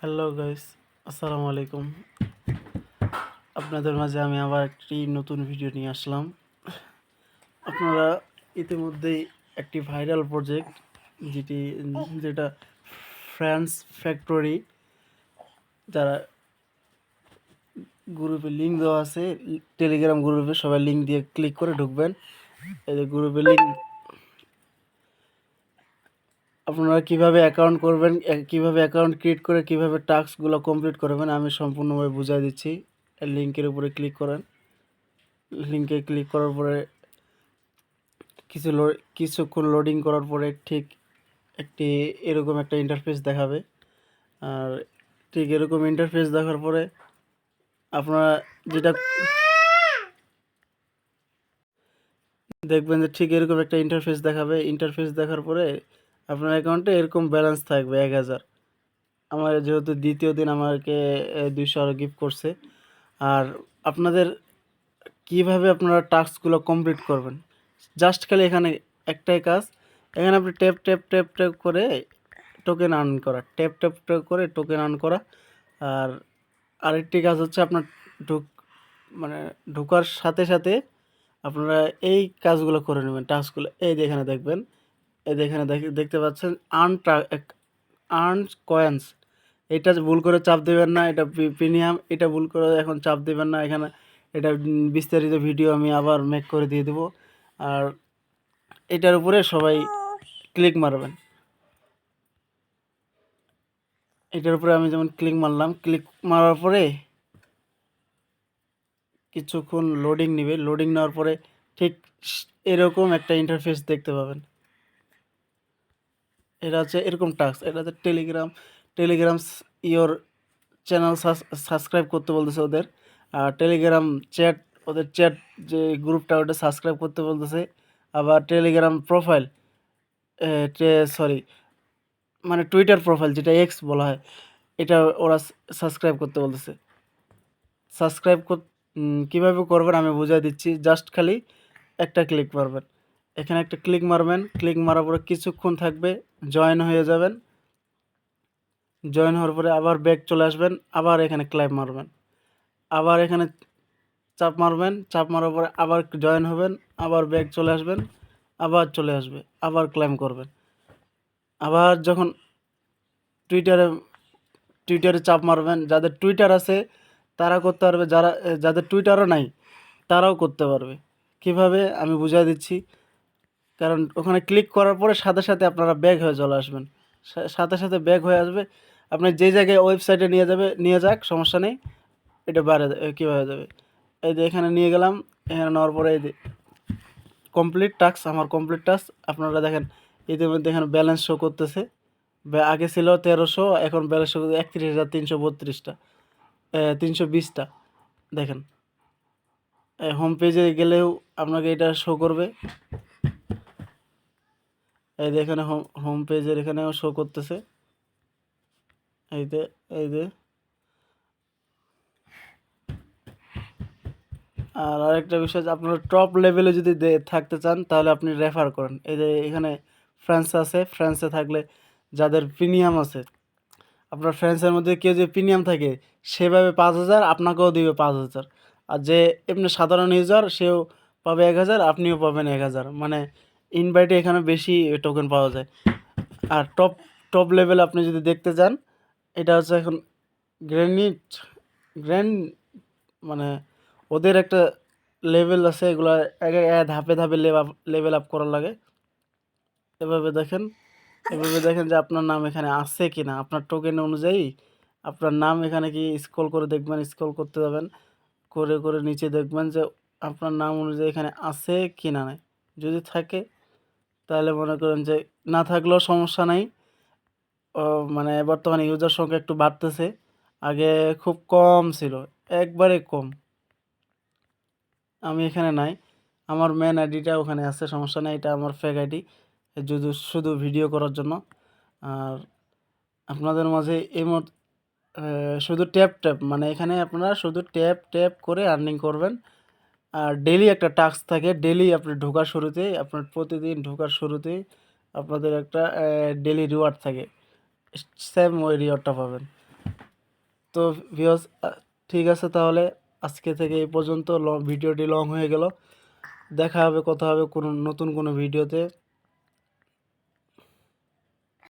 Hello guys আসসালামু আলাইকুম আপনাদের মাঝে আমি আবার একটি নতুন ভিডিও নিয়ে আসলাম। আপনারা ইতিমধ্যেই একটি ভাইরাল প্রজেক্ট যেটি, যেটা ফ্রান্স ফ্যাক্টরি যারা গ্রুপে লিঙ্ক দেওয়া আছে টেলিগ্রাম গ্রুপে সবাই লিঙ্ক দিয়ে ক্লিক করে ঢুকবেন। এই যে গ্রুপে লিঙ্ক আপনারা কীভাবে অ্যাকাউন্ট করবেন কীভাবে অ্যাকাউন্ট ক্রিয়েট করে কীভাবে টাস্কগুলো কমপ্লিট করবেন, আমি সম্পূর্ণভাবে বুঝিয়ে দিচ্ছি। লিঙ্কের উপরে ক্লিক করেন। লিঙ্কে ক্লিক করার পরে কিছু কিছুক্ষণ লোডিং করার পরে ঠিক একটি এরকম একটা ইন্টারফেস দেখাবে। আর ঠিক এরকম ইন্টারফেস দেখার পরে আপনারা যেটা দেখবেন যে ঠিক এরকম একটা ইন্টারফেস দেখাবে। ইন্টারফেস দেখার পরে আপনার অ্যাকাউন্টে এরকম ব্যালেন্স থাকবে এক হাজার। আমার যেহেতু দ্বিতীয় দিন আমাকে দুইশো আরও গিফট করছে। আর আপনাদের কীভাবে আপনারা টাস্কগুলো কমপ্লিট করবেন? জাস্ট খালি এখানে একটাই কাজ, এখানে আপনি ট্যাপ ট্যাপ ট্যাপ ট্যাপ করে টোকেন আর্ন করা। ট্যাপ ট্যাপ ট্যাপ করে টোকেন আর্ন করা। আর আরেকটি কাজ হচ্ছে আপনার ঢুক মানে ঢোকার সাথে সাথে আপনারা এই কাজগুলো করে নেবেন, টাস্কগুলো। এই যে এখানে দেখবেন এখানে দেখ- দেখতে পাচ্ছেন আর্ন আর্ন কয়েন্স। এটা ভুল করে চাপ দেবেন না, এটা প্রিমিয়াম, এটা ভুল করে এখন চাপ দেবেন না, এখানে এটা বিস্তারিত ভিডিও আমি আবার মেক করে দিয়ে দেবো। আর এটার উপরে সবাই ক্লিক মারবেন। এটার উপরে আমি যেমন ক্লিক মারলাম ক্লিক মারার পরে কিছুক্ষণ লোডিং নেবে। লোডিং নেওয়ার পরে ঠিক এরকম একটা ইন্টারফেস দেখতে পাবেন। এটা হচ্ছে এরকম টাস্ক এটা হচ্ছে telegram telegram your channel subscribe করতে বলতেছে ওদের। আর টেলিগ্রাম চ্যাট, ওদের চ্যাট যে গ্রুপটা, ওটা সাবস্ক্রাইব করতে বলতেছে। আবার টেলিগ্রাম প্রোফাইল সরি মানে টুইটার প্রোফাইল, যেটা এক্স বলা হয়, এটা ওরা সাবস্ক্রাইব করতে বলতেছে। সাবস্ক্রাইব কীভাবে করবেন আমি বুঝিয়ে দিচ্ছি। জাস্ট খালি একটা ক্লিক মারবেন। এখানে একটা ক্লিক মারবেন ক্লিক মারার পরে কিছুক্ষণ থাকবে জয়েন হয়ে যাবেন। জয়েন হওয়ার পরে আবার ব্যাক চলে আসবেন, আবার এখানে ক্লাইম মারবেন। আবার এখানে চাপ মারবেন, চাপ মারার পরে আবার জয়েন হবেন, আবার ব্যাক চলে আসবেন, আবার চলে আসবে, আবার ক্লাইম করবেন। আবার যখন টুইটারে টুইটারে চাপ মারবেন, যাদের টুইটার আছে, তারা করতে পারবে, যারা, যাদের টুইটারও নাই, তারাও করতে পারবে। কীভাবে? আমি বুঝিয়ে দিচ্ছি। কারণ ওখানে ক্লিক করার পরে সাথে সাথে আপনারা ব্যাক হয়ে চলে আসবেন। সাথে সাথে ব্যাক হয়ে আসবে। আপনি যে জায়গায় ওয়েবসাইটে নিয়ে যাবে, নিয়ে যাক, সমস্যা নেই। এটা বাইরে কীভাবে যাবে? এই যে এখানে নিয়ে গেলাম, এখানে নেওয়ার পরে এই যে কমপ্লিট টাস্ক আমার কমপ্লিট টাস্ক আপনারা দেখেন, ইতিমধ্যে এখানে ব্যালেন্স শো করতেছে। আগে ছিল তেরোশো, এখন ব্যালেন্স শো করতে একত্রিশ হাজার তিনশো বত্রিশটা তিনশো বিশটা। দেখেন হোম পেজে গেলেও আপনাকে এটা শো করবে। এই যে এখানে হোম হোম পেজের এখানেও শো করতেছে। এই যে এই যে। আর আরেকটা বিষয় যে আপনারা টপ লেভেলে যদি থাকতে চান, তাহলে আপনি রেফার করেন। এই যে এখানে ফ্রান্স আছে ফ্রান্সে থাকলে যাদের প্রিমিয়াম আছে, আপনার ফ্রেন্ডসের মধ্যে কেউ যে প্রিমিয়াম থাকে, সেভাবে পাঁচ হাজার, আপনাকেও দিবে পাঁচ হাজার। আর যে এমনি সাধারণ ইউজার সেও পাবে এক হাজার, আপনিও পাবেন এক হাজার। মানে ইনভাইটে এখানে বেশি টোকেন পাওয়া যায়। আর টপ টপ লেভেল আপনি যদি দেখতে চান এটা হচ্ছে এখন গ্র্যানিট গ্র্যান্ড মানে ওদের একটা লেভেল আছে, এগুলো ধাপে ধাপে লেভেল আপ করার লাগে। এভাবে দেখেন এভাবে দেখেন যে আপনার নাম এখানে আছে কি না আপনার টোকেন অনুযায়ী আপনার নাম এখানে কি স্ক্রল করে দেখবেন স্ক্রল করতে যাবেন, করে করে নিচে দেখবেন যে আপনার নাম অনুযায়ী এখানে আছে কি না যদি থাকে তাহলে মনে করেন যে না থাকলেও সমস্যা নাই। মানে বর্তমানে ইউজার সংখ্যা একটু বাড়তেছে। আগে খুব কম ছিল, একবারে কম। আমি এখানে নাই। আমার মেন আইডিটা ওখানে আছে, সমস্যা নেই। এটা আমার ফেক আইডি শুধু শুধু ভিডিও করার জন্য। আর আপনাদের মাঝে এই মত শুধু ট্যাপ ট্যাপ মানে এখানে আপনারা শুধু ট্যাপ ট্যাপ করে আর্নিং করবেন। আর ডেলি একটা টাস্ক থাকে ডেলি আপনি ঢোকার শুরুতে, আপনার প্রতিদিন ঢোকার শুরুতে আপনাদের একটা ডেলি রিওয়ার্ড থাকে। সেম ওই রিওয়ার্ডটা পাবেন। তো ভিওস ঠিক আছে তাহলে। আজকে থেকে এই পর্যন্ত ভিডিওটি লং হয়ে গেল। দেখা হবে, কথা হবে কোনো নতুন কোনো ভিডিওতে।